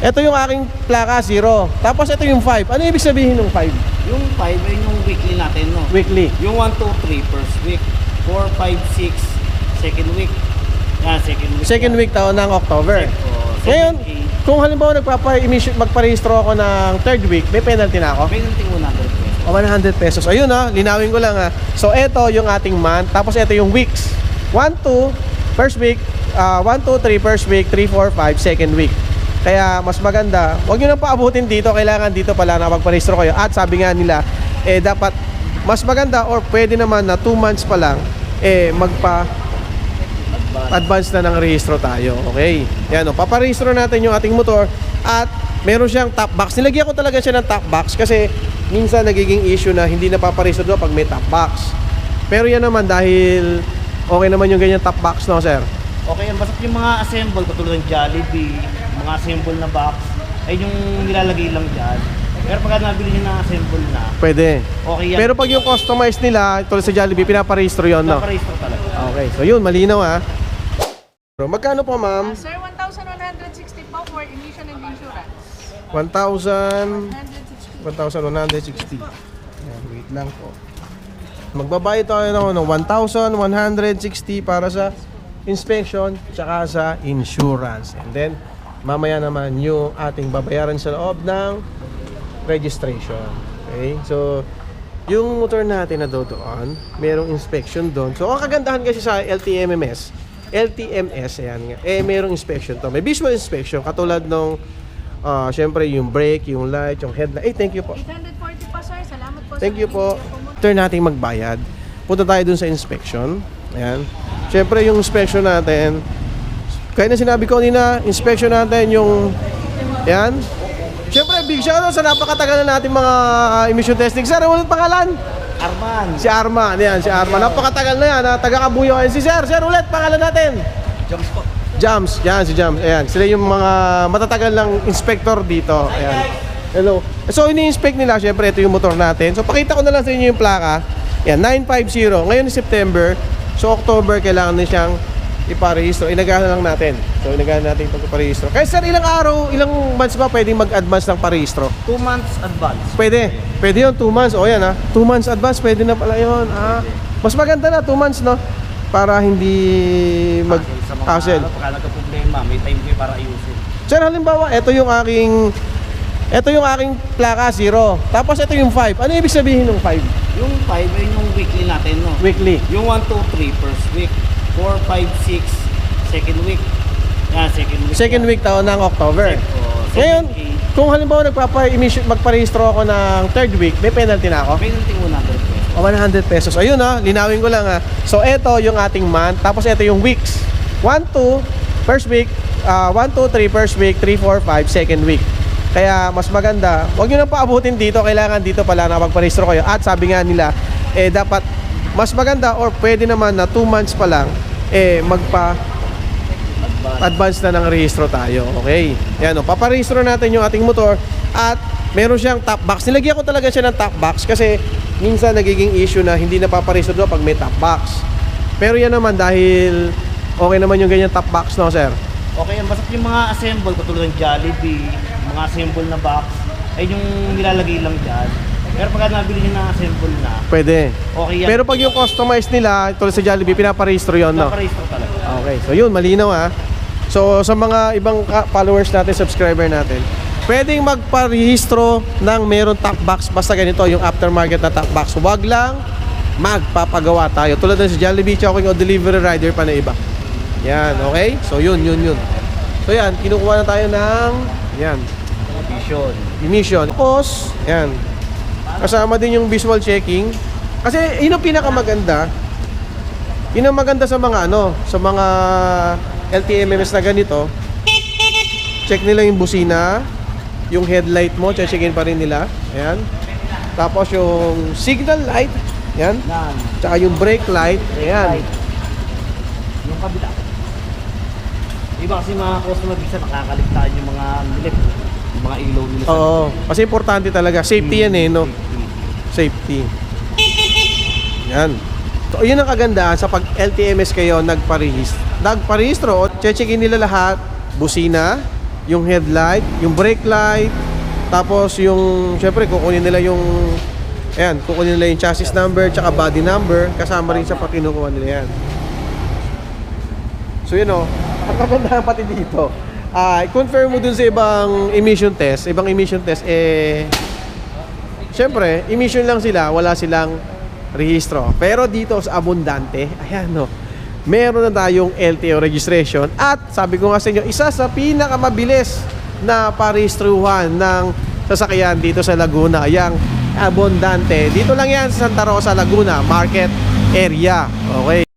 Ito yung aking plaka, 0. Tapos ito yung 5. Ano ibig sabihin ng 5? Yung 5 ay yung weekly natin, no? Weekly. Yung 1, 2, 3 first week. 4, 5, 6 second week. Yan, second week. Second week taon ng October. Oh, Ngayon, 7K. kung halimbawa nagpapa-emission, magparehistro ako ng third week, may penalty na ako? Penalty 100 pesos. O 100 pesos. Ayun ha, linawin ko lang ha. So ito yung ating month, tapos ito yung weeks. 1, 2, first week, uh, 1, 2, 3, first week, 3, 4, 5, second week. Kaya mas maganda, huwag nyo nang paabutin dito, kailangan dito pala na magparehistro kayo. At sabi nga nila, eh dapat mas maganda or pwede naman na 2 months pa lang, eh magpa advance na ng rehistro tayo. Okay. Yan o. Paparehistro natin yung ating motor at meron siyang top box. Nilagyan ko talaga siya ng top box kasi minsan nagiging issue na hindi napaparehistro doon pag may top box. Pero yan naman dahil okay naman yung ganyan top box no, sir? Okay. Basta yung mga assemble, katulad ng Jollibee, mga assemble na box, ay yung nilalagay lang dyan. Pero pag nabili nyo ng assemble na, Pwede. okay yan. Pero pag yung customize nila, tulad sa Jollibee, pinaparehistro yun, no? Nakaregister talaga. Okay. So yun, malinaw ha. So, magkano po, ma'am? Sir, 1,160 po for emission and insurance. 1,000... 1,160. 160. Ayan, wait lang po. Magbabayad tayo ng ano, 1,160 para sa inspection tsaka sa insurance. And then, mamaya naman yung ating babayaran sa loob ng registration. Okay? So, yung motor natin na do doon, merong inspection doon. So, ang kagandahan kasi sa LTMMS, LTMS, ayan nga, eh, merong inspection to. May visual inspection, katulad nung, ah, syempre, yung brake, yung light, yung headlight. Eh, thank you po. 840 po, sir. Salamat po. Thank sa you po. Turn natin magbayad. Punta tayo dun sa inspection. Ayan. Siyempre yung inspection natin, kaya na sinabi ko kanina, inspection natin yung, ayan. Siyempre, big shoutout sa napakatagal na natin mga ah, emission testing. Sir, ano pangalan? Arman, Si Arma. Ano yan? Si Arma. Napakatagal na yan. Ha? Taga-kabuyo. Ayan, si Sir. Sir, ulit pangalan natin. jumps po. Jams, yan si Jams. Ayan, sila yung mga matatagal ng inspector dito. Ayan. Hello. So ini-inspect nila, syempre ito yung motor natin. So pakita ko na lang sa inyo yung plaka. Yan, 950. Ngayon September. So October kailangan na siyang iparehistro. Inagahan lang natin. So inagahan natin itong iparehistro. Kaya sir, ilang araw, ilang months ba pwedeng mag-advance ng parehistro? 2 months advance. Pwede. Pwede yun, 2 months. O yan ha. 2 months advance, pwede na pala yun. Ah, mas maganda na, 2 months no? Para hindi mag hassle. pagka nagka-problema, may time kayo para ayusin. Sir, halimbawa, ito yung aking ito yung aking plaka, 0. Tapos ito yung 5. Ano ibig sabihin ng 5? Yung 5 ay yung weekly natin, no? Weekly. Yung 1, 2, 3 first week. 4, 5, 6 second week. Yan, second week. Second week taon ng October. Oh, Ngayon, 7K. kung halimbawa nagpapa-emission, magparehistro ako ng third week, may penalty na ako? Penalty 100 pesos. O 100 pesos. Ayun ha, linawin ko lang ha. So ito yung ating month, tapos ito yung weeks. 1, 2, first week, uh, 1, 2, 3, first week, 3, 4, 5, second week. Kaya mas maganda, huwag nyo nang paabutin dito, kailangan dito pala na magparehistro kayo. At sabi nga nila, eh dapat mas maganda or pwede naman na 2 months pa lang, eh magpa Advance. na ng rehistro tayo. Okay. Yan o. Paparehistro natin yung ating motor at meron siyang top box. Nilagyan ko talaga siya ng top box kasi minsan nagiging issue na hindi napaparehistro doon pag may top box. Pero yan naman dahil okay naman yung ganyan top box no, sir? Okay, yan. basta yung mga assemble, katulad ng Jollibee, mga assemble na box, ay yung nilalagay lang dyan. Pero pag nabili nyo ng assemble na, Pwede. okay yan. Pero pag yung customize nila, tulad sa Jollibee, pinaparehistro yun, no? Nakaregister talaga. Okay, so yun, malinaw ha. So sa mga ibang ka- followers natin, subscriber natin, pwedeng magparehistro ng meron top box basta ganito, yung aftermarket na top box. Huwag lang magpapagawa tayo. Tulad ng si Jollibee, Choking o Delivery Rider pa na iba. Yan, okay? So yun, yun, yun. So yan, kinukuha na tayo ng, yan, Vision. emission. Tapos, yan. Kasama din yung visual checking. Kasi yun ang pinakamaganda. Yun ang maganda sa mga ano, sa mga LTMMS na ganito. Check nila yung busina, yung headlight mo, checkin pa rin nila. Ayan. Tapos yung signal light, yan. Nan. Tsaka yung brake light, ayan. Yung kabila. Iba kasi mga customer bisa nakakaligtaan yung mga nilip. Yung mga ilaw nila. Oo. Kasi importante talaga. Safety yan eh, no? Safety. Yan. So, yun ang kagandahan sa pag LTMS kayo nagparehistro. Nagparehistro, checkin nila lahat, busina, yung headlight, yung brake light, tapos yung, syempre, kukunin nila yung, ayan, kukunin nila yung chassis number, tsaka body number, kasama rin sa pag kinukuha nila yan. So yun o, ang kagandahan pati dito, ah confirm mo dun sa ibang emission test, ibang emission test, eh, syempre, emission lang sila, wala silang rehistro. Pero dito sa Abundante, ayan no, meron na tayong LTO registration at sabi ko nga sa inyo, isa sa pinakamabilis na parehistruhan ng sasakyan dito sa Laguna, yang Abundante. Dito lang yan sa Santa Rosa, Laguna, market area. Okay.